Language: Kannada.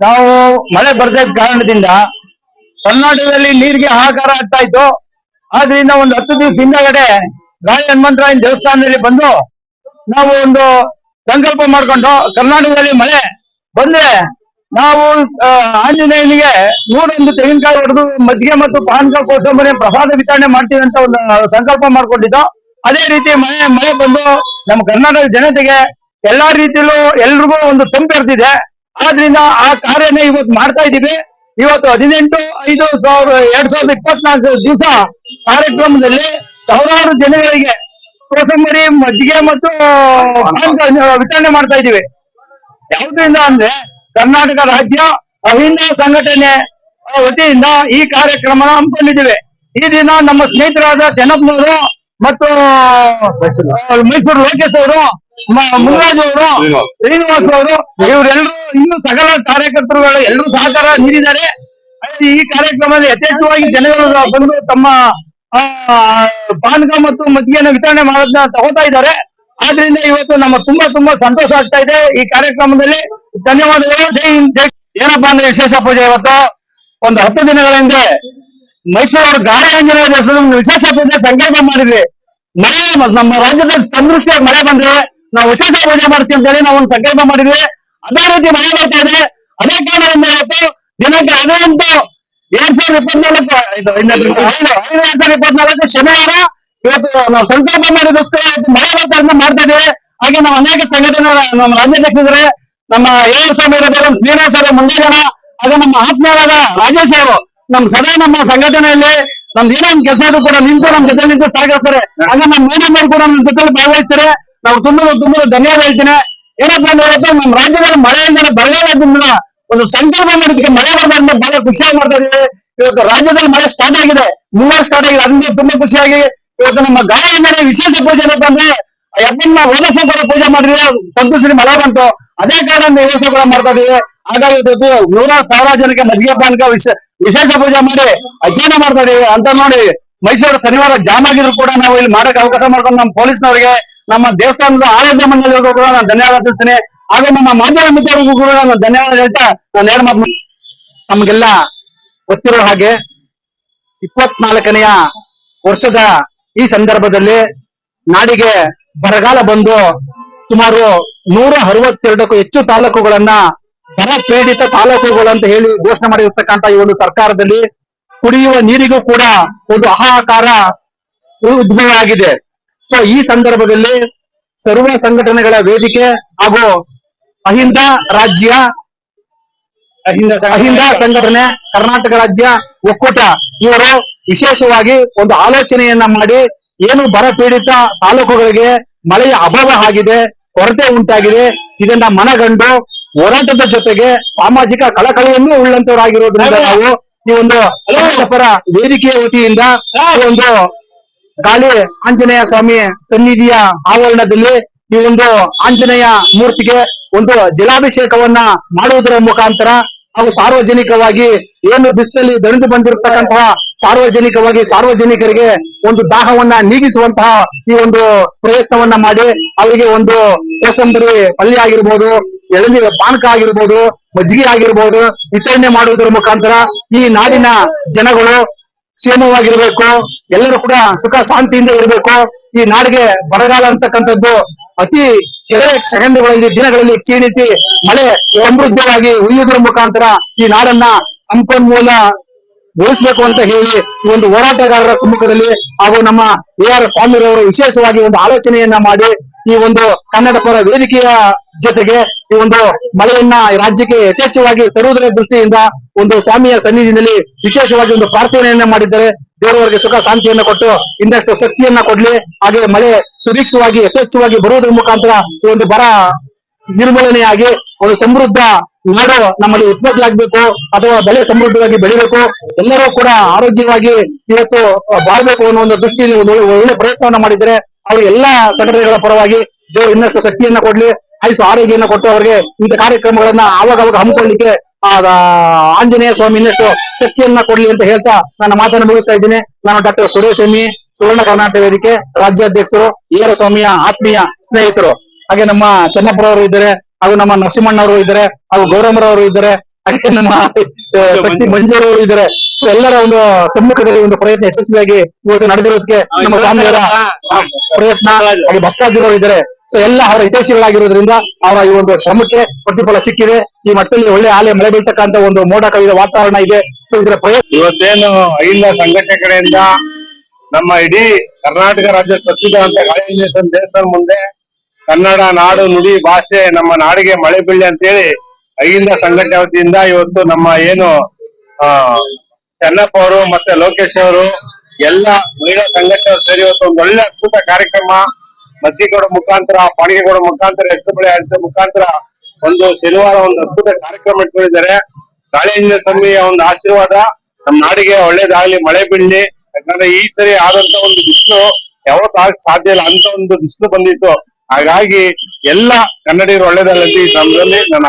ನಾವು ಮಳೆ ಬರ್ದ ಕಾರಣದಿಂದ ಕರ್ನಾಟಕದಲ್ಲಿ ನೀರಿಗೆ ಹಾಹಾಕಾರ ಆಗ್ತಾ ಇತ್ತು. ಆದ್ರಿಂದ ಒಂದು ಹತ್ತು ದಿವಸ ಹಿಂದಗಡೆ ಗಾಳಿ ಹನುಮಂತರಾಯನ್ ದೇವಸ್ಥಾನದಲ್ಲಿ ಬಂದು ನಾವು ಒಂದು ಸಂಕಲ್ಪ ಮಾಡ್ಕೊಂಡು ಕರ್ನಾಟಕದಲ್ಲಿ ಮಳೆ ಬಂದ್ರೆ ನಾವು ಆಂಜನೇಯನಿಗೆ ನೂರೊಂದು ತೆಂಗಿನಕಾಯಿ ಹೊಡೆದು ಮಜ್ಜಿಗೆ ಮತ್ತು ಪಾನಕ ಕೋಸಂಬರಿ ಪ್ರಸಾದ ವಿತರಣೆ ಮಾಡ್ತೀವಿ ಅಂತ ಒಂದು ಸಂಕಲ್ಪ ಮಾಡ್ಕೊಂಡಿದ್ದು. ಅದೇ ರೀತಿ ಮಳೆ ಮಳೆ ಬಂದು ನಮ್ಮ ಕರ್ನಾಟಕ ಜನತೆಗೆ ಎಲ್ಲಾ ರೀತಿಯಲ್ಲೂ ಎಲ್ರಿಗೂ ಒಂದು ತಂಪೆರ್ತಿದೆ ಆದ್ರಿಂದ ಆ ಕಾರ್ಯನ ಇವತ್ತು ಮಾಡ್ತಾ ಇದ್ದೀವಿ. ಇವತ್ತು ಹದಿನೆಂಟು, ಐದು ಸಾವಿರ, ಎರಡ್ ಸಾವಿರದ ಇಪ್ಪತ್ನಾಲ್ಕು ದಿವಸ ಕಾರ್ಯಕ್ರಮದಲ್ಲಿ ಸಾವಿರಾರು ಜನಗಳಿಗೆ ಕೋಸಂಬರಿ, ಮಜ್ಜಿಗೆ ಮತ್ತು ವಿತರಣೆ ಮಾಡ್ತಾ ಇದ್ದೀವಿ. ಯಾವುದರಿಂದ ಅಂದ್ರೆ ಕರ್ನಾಟಕ ರಾಜ್ಯ ಅಹಿಂದ ಸಂಘಟನೆ ವತಿಯಿಂದ ಈ ಕಾರ್ಯಕ್ರಮ ಹಮ್ಮಿಕೊಂಡಿದ್ದೇವೆ. ಈ ದಿನ ನಮ್ಮ ಸ್ನೇಹಿತರಾದ ಚೆನ್ನಪ್ಪನವರು ಮತ್ತು ಮೈಸೂರು ಲೋಕೇಶ್ ಅವರು ಮುನ್ರಾಜ್ ಅವರು ಶ್ರೀನಿವಾಸ್. ಅವರು ಇವರೆಲ್ಲರೂ ಇನ್ನು ಸಕಲ ಕಾರ್ಯಕರ್ತರುಗಳು ಎಲ್ಲರೂ ಸಹಕಾರ ನೀಡಿದ್ದಾರೆ. ಈ ಕಾರ್ಯಕ್ರಮದಲ್ಲಿ ಯಥೇಚ್ಛವಾಗಿ ಜನಗಳು ಬಂದು ತಮ್ಮ ಆ, ಪಾನಕ ಮತ್ತು ಮಜ್ಜಿಗೆಯನ್ನು ವಿತರಣೆ ಮಾಡೋದನ್ನ ತಗೋತಾ ಇದ್ದಾರೆ. ಆದ್ರಿಂದ ಇವತ್ತು ನಮ್ಮ ತುಂಬಾ ತುಂಬಾ ಸಂತೋಷ ಆಗ್ತಾ ಇದೆ ಈ ಕಾರ್ಯಕ್ರಮದಲ್ಲಿ. ಧನ್ಯವಾದಗಳು. ಜೈ ಜೈ ಏನಪ್ಪಾ ಅಂದ್ರೆ ವಿಶೇಷ ಪೂಜೆ ಇವತ್ತು? ಒಂದು ಹತ್ತು ದಿನಗಳ ಹಿಂದೆ ಮೈಸೂರು ಗಾಳಿ ದೇವಸ್ಥಾನ ವಿಶೇಷ ಪೂಜೆ ಸಂಕಲ್ಪ ಮಾಡಿದ್ರಿ ಮಳೆ ನಮ್ಮ ರಾಜ್ಯದಲ್ಲಿ ಸಂದೃಷ್ಟಿಯಾಗಿ ಮಳೆ ಬಂದ್ರೆ ನಾವು ವಿಶೇಷ ಪೂಜೆ ಮಾಡಿಸಿ ಅಂತ ಹೇಳಿ ನಾವು ಒಂದು ಸಂಕಲ್ಪ ಮಾಡಿದ್ವಿ. ಅದೇ ರೀತಿ ಮಳೆ ಬರ್ತಾ ಇದೆ ಅದೇ ಕಾರಣದಿಂದ ಇವತ್ತು ದಿನಕ್ಕೆ ಹದಿನೆಂಟು ಎರಡ್ ಸಾವಿರದ ಇಪ್ಪತ್ನಾಲ್ಕು ಐದು ಎರಡ್ ಸಾವಿರದ ಇಪ್ಪತ್ನಾಲ್ಕು ಶನಿವಾರ ಇವತ್ತು ನಾವು ಸಂಕಲ್ಪ ಮಾಡಿದೋಸ್ಕರ ಮಳೆ ಬರ್ತಾ ಇದ್ದ, ಮಾಡ್ತಾ ಇದೀವಿ ಹಾಗೆ ನಾವು ಅನೇಕ ಸಂಘಟನೆ ನಮ್ಮ ರಾಜ್ಯಾಧ್ಯಕ್ಷರಿದ್ದಾರೆ. ನಮ್ಮ ಏಳು ಸ್ವಾಮಿ ಶ್ರೀನಿವಾಸ ಅವರ ಮುಂದಿನ ಹಾಗೆ ನಮ್ಮ ಆತ್ಮೀಯರಾದ ರಾಜೇಶ್ ಅವರು ನಮ್ ಸದಾ ನಮ್ಮ ಸಂಘಟನೆಯಲ್ಲಿ ನಮ್ದು ಏನೋ ಒಂದು ಕೆಲಸ ಕೂಡ ನಿಂತು ನಮ್ಮ ಜೊತೆ ನಿಂತು ಸಹಕರಿಸ್ತಾರೆ. ಹಾಗೆ ನಮ್ಮ ಮೇಡಮ್ ಕೂಡ ನಮ್ ಜೊತೆ ಭಾಗವಹಿಸ್ತಾರೆ. ನಾವು ತುಂಬಾ ತುಂಬಾ ಧನ್ಯವಾದ ಹೇಳ್ತೀನಿ. ಏನಪ್ಪಾ ಅಂತ ಹೇಳಿದ್ರೆ ನಮ್ಮ ರಾಜ್ಯದಲ್ಲಿ ಮಳೆಯಿಂದ ಬರಗಾಲದಿಂದ ಒಂದು ಸಂಕಲ್ಪ ಮಾಡೋದಕ್ಕೆ ಮಳೆ ಬರ್ತಾರೆ ಬಹಳ ಖುಷಿಯಾಗಿ ಮಾಡ್ತಾ ಇದೀವಿ. ಇವತ್ತು ರಾಜ್ಯದಲ್ಲಿ ಮಳೆ ಸ್ಟಾರ್ಟ್ ಆಗಿದೆ. ಮುಂಗಾರು ಸ್ಟಾರ್ಟ್ ಆಗಿದೆ. ಅದರಿಂದ ತುಂಬಾ ಖುಷಿಯಾಗಿ ಇವತ್ತು ನಮ್ಮ ಮೇಲೆ ವಿಶೇಷ ಪೂಜೆ ಏನಪ್ಪಾ ಅಂದ್ರೆ ಹೋದ ಕೂಡ ಪೂಜೆ ಮಾಡಿದ್ರೆ ಸಂತೋಷ ಮಳೆ ಬಂತು. ಅದೇ ಕಾರಣದಿಂದ ವ್ಯವಸ್ಥೆ ಕೂಡ ಮಾಡ್ತಾ ಇದೀವಿ. ಹಾಗಾಗಿ ಇವತ್ತು ನೂರಾರು ಸಾವಿರ ಜನಕ್ಕೆ ಮಜ್ಜಿಗೆ ಪಾನಕ ವಿಶೇಷ ಪೂಜೆ ಮಾಡಿ ಅಧ್ಯಯನ ಮಾಡ್ತಾ ಇದೀವಿ. ಅಂತ ನೋಡಿ ಮೈಸೂರು ಶನಿವಾರ ಜಾಮ್ ಆಗಿದ್ರು ಕೂಡ ನಾವು ಇಲ್ಲಿ ಮಾಡಕ್ಕೆ ಅವಕಾಶ ಮಾಡ್ಕೊಂಡು ನಮ್ಮ ಪೊಲೀಸ್ನವರಿಗೆ ನಮ್ಮ ದೇವಸ್ಥಾನದ ಆರೋಗ್ಯ ಮಂಡಳಿಗೂ ಕೂಡ ನಾನು ಧನ್ಯವಾದ ತಿಳಿಸ್ತೇನೆ. ಹಾಗೂ ನಮ್ಮ ಮಾಧ್ಯಮ ಮಿತ್ರರಿಗೂ ಕೂಡ ನಾನು ಧನ್ಯವಾದ ಹೇಳ್ತಾ ನಾನು ಎರಡು ಮಾತು ನಮಗೆಲ್ಲ ಗೊತ್ತಿರೋ ಹಾಗೆ ಇಪ್ಪತ್ನಾಲ್ಕನೆಯ ವರ್ಷದ ಈ ಸಂದರ್ಭದಲ್ಲಿ ನಾಡಿಗೆ ಬರಗಾಲ ಬಂದು ಸುಮಾರು ನೂರ ಅರವತ್ತೆರಡಕ್ಕೂ ಹೆಚ್ಚು ತಾಲೂಕುಗಳನ್ನ ಬರ ಪೀಡಿತ ತಾಲೂಕುಗಳು ಅಂತ ಹೇಳಿ ಘೋಷಣೆ ಮಾಡಿರ್ತಕ್ಕಂಥ ಈ ಒಂದು ಸರ್ಕಾರದಲ್ಲಿ ಕುಡಿಯುವ ನೀರಿಗೂ ಕೂಡ ಒಂದು ಹಾಹಾಕಾರ ಉದ್ಭವ ಆಗಿದೆ. ಸೊ ಈ ಸಂದರ್ಭದಲ್ಲಿ ಸರ್ವ ಸಂಘಟನೆಗಳ ವೇದಿಕೆ ಹಾಗೂ ಅಹಿಂದ ರಾಜ್ಯ ಅಹಿಂದ ಸಂಘಟನೆ. ಕರ್ನಾಟಕ ರಾಜ್ಯ ಒಕ್ಕೂಟ ಇವರು ವಿಶೇಷವಾಗಿ ಒಂದು ಆಲೋಚನೆಯನ್ನ ಮಾಡಿ ಏನು ಬರ ಪೀಡಿತ ತಾಲೂಕುಗಳಿಗೆ ಮಳೆಯ ಅಭಾವ ಆಗಿದೆ ಕೊರತೆ ಉಂಟಾಗಿದೆ ಇದನ್ನ ಮನಗಂಡು ಹೋರಾಟದ ಜೊತೆಗೆ ಸಾಮಾಜಿಕ ಕಳಕಳಿಯನ್ನು ಉಳ್ಳಂತವರಾಗಿರೋದ್ರಿಂದ ನಾವು ಈ ಒಂದು ಪರ ವೇದಿಕೆಯ ವತಿಯಿಂದ ಒಂದು ಗಾಳಿ ಆಂಜನೇಯ ಸ್ವಾಮಿ ಸನ್ನಿಧಿಯ ಆವರಣದಲ್ಲಿ ಈ ಒಂದು ಆಂಜನೇಯ ಮೂರ್ತಿಗೆ ಒಂದು ಜಲಾಭಿಷೇಕವನ್ನ ಮಾಡುವುದರ ಮುಖಾಂತರ ಹಾಗೂ ಸಾರ್ವಜನಿಕವಾಗಿ ಏನು ಬಿಸಿಲಲ್ಲಿ ದಣಿದು ಬಂದಿರತಕ್ಕಂತಹ ಸಾರ್ವಜನಿಕವಾಗಿ ಸಾರ್ವಜನಿಕರಿಗೆ ಒಂದು ದಾಹವನ್ನ ನೀಗಿಸುವಂತಹ ಈ ಒಂದು ಪ್ರಯತ್ನವನ್ನ ಮಾಡಿ ಅವರಿಗೆ ಒಂದು ಕೋಸಂಬರಿ ಪಲ್ಯ ಆಗಿರ್ಬೋದು ಎಳನಿ ಪಾನಕ ಆಗಿರ್ಬೋದು, ಮಜ್ಜಿಗೆ ಆಗಿರ್ಬೋದು ವಿತರಣೆ ಮಾಡುವುದರ ಮುಖಾಂತರ ಈ ನಾಡಿನ ಜನಗಳು ಕ್ಷೇಮವಾಗಿರ್ಬೇಕು, ಎಲ್ಲರೂ ಕೂಡ ಸುಖ ಶಾಂತಿಯಿಂದ ಇರಬೇಕು. ಈ ನಾಡಿಗೆ ಬರಗಾಲ ಅಂತಕ್ಕಂಥದ್ದು ಅತಿ ಕೆಲವೇ ಸೆಕೆಂಡ್ಗಳಲ್ಲಿ, ದಿನಗಳಲ್ಲಿ ಕ್ಷೀಣಿಸಿ ಮಳೆ ಸಮೃದ್ಧವಾಗಿ ಉಳಿಯುವುದರ ಮುಖಾಂತರ ಈ ನಾಡನ್ನ ಸಂಪನ್ಮೂಲ ಉಳಿಸ್ಬೇಕು ಅಂತ ಹೇಳಿ ಈ ಒಂದು ಹೋರಾಟಗಾರರ ಸಮ್ಮುಖದಲ್ಲಿ ಹಾಗೂ ನಮ್ಮ ಎ ಆರ್ ಸ್ವಾಮಿರವರು ವಿಶೇಷವಾಗಿ ಒಂದು ಆಲೋಚನೆಯನ್ನ ಮಾಡಿ ಈ ಒಂದು ಕನ್ನಡ ಪರ ವೇದಿಕೆಯ ಜೊತೆಗೆ ಈ ಒಂದು ಮಳೆಯನ್ನ ರಾಜ್ಯಕ್ಕೆ ಯಥೇಚ್ಛವಾಗಿ ತರುವುದರ ದೃಷ್ಟಿಯಿಂದ ಒಂದು ಸ್ವಾಮಿಯ ಸನ್ನಿಧಿಯಲ್ಲಿ ವಿಶೇಷವಾಗಿ ಒಂದು ಪ್ರಾರ್ಥನೆಯನ್ನ ಮಾಡಿದ್ದಾರೆ. ದೇವರವರಿಗೆ ಸುಖ ಶಾಂತಿಯನ್ನ ಕೊಟ್ಟು ಇನ್ನಷ್ಟು ಶಕ್ತಿಯನ್ನ ಕೊಡ್ಲಿ. ಹಾಗೆ ಮಳೆ ಸುದೀಕ್ಷವಾಗಿ, ಯಥೇಚ್ಛವಾಗಿ ಬರುವುದರ ಮುಖಾಂತರ ಈ ಒಂದು ಬರ ನಿರ್ಮೂಲನೆಯಾಗಿ ಒಂದು ಸಮೃದ್ಧ ನಾಡು ನಮ್ಮಲ್ಲಿ ಉತ್ಪತ್ತಿ ಆಗ್ಬೇಕು ಅಥವಾ ಬೆಳೆ ಸಮೃದ್ಧವಾಗಿ ಬೆಳಿಬೇಕು. ಎಲ್ಲರೂ ಕೂಡ ಆರೋಗ್ಯವಾಗಿ ಇವತ್ತು ಬಾಳ್ಬೇಕು ಅನ್ನೋ ಒಂದು ದೃಷ್ಟಿಯಲ್ಲಿ ಒಳ್ಳೆ- ಪ್ರಯತ್ನವನ್ನ ಮಾಡಿದ್ದಾರೆ. ಅವರು ಎಲ್ಲಾ ಸಂಘಟನೆಗಳ ಪರವಾಗಿ ದೇವರು ಇನ್ನಷ್ಟು ಶಕ್ತಿಯನ್ನ ಕೊಡ್ಲಿ ಆಯುಷ್ ಆರೋಗ್ಯನ ಕೊಟ್ಟು ಅವರಿಗೆ ಇಂಥ ಕಾರ್ಯಕ್ರಮಗಳನ್ನ ಆವಾಗ ಅವಾಗ ಹಮ್ಮಿಕೊಳ್ಳಿಕ್ಕೆ ಆಂಜನೇಯ ಸ್ವಾಮಿ ಇನ್ನಷ್ಟು ಶಕ್ತಿಯನ್ನ ಕೊಡ್ಲಿ ಅಂತ ಹೇಳ್ತಾ ನನ್ನ ಮಾತನ್ನು ಮುಗಿಸ್ತಾ ಇದ್ದೀನಿ. ನಾನು ಡಾಕ್ಟರ್ ಸುರೇಶ್ ಎಮ್ಮಿ ಸುವರ್ಣ ಕರ್ನಾಟಕ ವೇದಿಕೆ ರಾಜ್ಯಾಧ್ಯಕ್ಷರು ಈರ ಸ್ವಾಮಿಯ ಆತ್ಮೀಯ ಸ್ನೇಹಿತರು. ಹಾಗೆ ನಮ್ಮ ಚನ್ನಪ್ಪರವರು ಇದ್ದಾರೆ, ಹಾಗೂ ನಮ್ಮ ನರಸಿಂಹಣ್ಣವರು ಇದ್ದಾರೆ, ಹಾಗೂ ಗೌರಮ್ಮರವರು ಇದ್ದಾರೆ. ಹಾಗೆ ನಮ್ಮ ಶಕ್ತಿ ಮಂಜೂರು ಇದ್ದಾರೆ ಸೊ ಎಲ್ಲರ ಒಂದು ಸಮ್ಮುಖದಲ್ಲಿ ಒಂದು ಪ್ರಯತ್ನ ಯಶಸ್ವಿಯಾಗಿ ಇವತ್ತು ನಡೆದಿರೋದಕ್ಕೆ ನಮ್ಮ ಸ್ವಾಮಿಯವರ ಪ್ರಯತ್ನ ಅಲ್ಲಿ ಅವರು ಇದ್ದಾರೆ ಸೊ ಎಲ್ಲ ಅವರ ಹಿತೈಷಿಗಳಾಗಿರೋದ್ರಿಂದ ಅವರ ಈ ಒಂದು ಶ್ರಮಕ್ಕೆ ಪ್ರತಿಫಲ ಸಿಕ್ಕಿದೆ. ಈ ಮಟ್ಟದಲ್ಲಿ ಒಳ್ಳೆ ಆಲೆ ಮಳೆ ಬೀಳ್ತಕ್ಕಂತ ಒಂದು ಮೋಡ ಕವಿದ ವಾತಾವರಣ ಇದೆ. ಸೊ ಇದರ ಪ್ರಯತ್ನ ಇವತ್ತೇನು ಅಹಿಂದ ಸಂಘಟನೆ ಕಡೆಯಿಂದ ನಮ್ಮ ಇಡೀ ಕರ್ನಾಟಕ ರಾಜ್ಯ ಪ್ರಸಿದ್ಧವಂತ ಅಂತ ಗಾಳಿಂಜೇಶ್ವರ ದೇವಸ್ಥಾನ ಮುಂದೆ ಕನ್ನಡ ನಾಡು ನುಡಿ ಭಾಷೆ ನಮ್ಮ ನಾಡಿಗೆ ಮಳೆ ಬೀಳಿ ಅಂತೇಳಿ ಅಹಿಂದ ಸಂಘಟನೆ ವತಿಯಿಂದ ಇವತ್ತು ನಮ್ಮ ಏನು, ಆ, ಚೆನ್ನಪ್ಪ ಅವರು ಮತ್ತೆ ಲೋಕೇಶ್ ಅವರು ಎಲ್ಲ ಮಹಿಳಾ ಸಂಘಟನೆ ಸೇರಿ ಇವತ್ತು ಒಂದು ಒಳ್ಳೆ ಅದ್ಭುತ ಕಾರ್ಯಕ್ರಮ, ಮಜ್ಜಿಗೌಡ ಮುಖಾಂತರ ಪಾಣಿಗೆಗೌಡ ಮುಖಾಂತರ ಹೆಸರು ಬಳಿ ಅಂತ ಮುಖಾಂತರ ಒಂದು ಶನಿವಾರ ಒಂದು ಅದ್ಭುತ ಕಾರ್ಯಕ್ರಮ ಇಟ್ಕೊಂಡಿದ್ದಾರೆ. ಕಾಳಿಂಜ ಸ್ವಾಮಿಯ ಒಂದು ಆಶೀರ್ವಾದ, ನಮ್ಮ ನಾಡಿಗೆ ಒಳ್ಳೇದಾಗ್ಲಿ, ಮಳೆ ಬೀಳಲಿ. ಯಾಕಂದ್ರೆ ಈ ಸರಿ ಆದಂತ ಒಂದು ಬಿಸಿಲು ಯಾವತ್ತೂ ಆಗ ಸಾಧ್ಯ ಇಲ್ಲ. ಅಂತ ಒಂದು ಬಿಸಿಲು ಬಂದಿತ್ತು. ಹಾಗಾಗಿ ಎಲ್ಲ ಕನ್ನಡಿಗರು ಒಳ್ಳೇದಲ್ಲದೆ ಸಮಯದಲ್ಲಿ ನನ್ನ